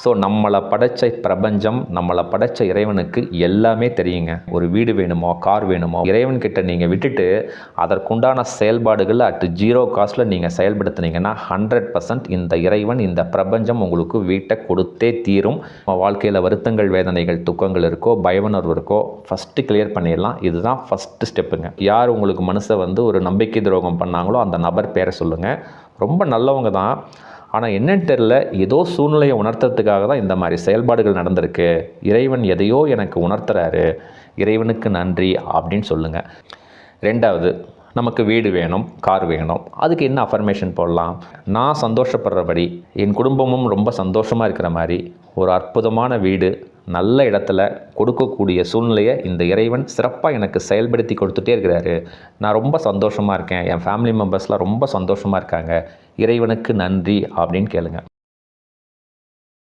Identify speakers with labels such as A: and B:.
A: So நம்மளை படைச்ச பிரபஞ்சம் நம்மளை படைச்ச இறைவனுக்கு எல்லாமே தெரியுங்க. ஒரு வீடு வேணுமோ கார் வேணுமோ இறைவன்கிட்ட நீங்கள் விட்டுட்டு அதற்குண்டான செயல்பாடுகள் அட் ஜீரோ காஸ்ட்டில் நீங்கள் செயல்படுத்துனீங்கன்னா ஹண்ட்ரட் பர்சன்ட் இந்த இறைவன் இந்த பிரபஞ்சம் உங்களுக்கு வீட்டை கொடுத்தே தீரும். வாழ்க்கையில் வருத்தங்கள் வேதனைகள் துக்கங்கள் இருக்கோ பயவுணர்வு இருக்கோ ஃபஸ்ட்டு கிளியர் பண்ணிடலாம். இதுதான் ஃபஸ்ட்டு ஸ்டெப்புங்க யார் உங்களுக்கு மனசை வந்து ஒரு நம்பிக்கை துரோகம் பண்ணாங்களோ அந்த நபர் பேரை சொல்லுங்கள் ரொம்ப நல்லவங்க தான். ஆனால் என்னன்னு தெரில ஏதோ சூழ்நிலையை உணர்த்துறதுக்காக தான் இந்த மாதிரி செயல்பாடுகள் நடந்திருக்கு. இறைவன் எதையோ எனக்கு உணர்த்துறாரு. இறைவனுக்கு நன்றி அப்படின்னு சொல்லுங்கள் ரெண்டாவது நமக்கு வீடு வேணும் கார் வேணும். அதுக்கு என்ன அஃபர்மேஷன் போடலாம்? நான் சந்தோஷப்படுறபடி என் குடும்பமும் ரொம்ப சந்தோஷமாக இருக்கிற மாதிரி ஒரு அற்புதமான வீடு நல்ல இடத்துல கொடுக்கக்கூடிய சூழ்நிலையை இந்த இறைவன் சிறப்பாக எனக்கு செயல்படுத்தி கொடுத்துட்டே இருக்கிறாரு. நான் ரொம்ப சந்தோஷமாக இருக்கேன். என் ஃபேமிலி மெம்பர்ஸ்லாம் ரொம்ப சந்தோஷமாக இருக்காங்க. இறைவனுக்கு நன்றி அப்படின்னு கேளுங்கள்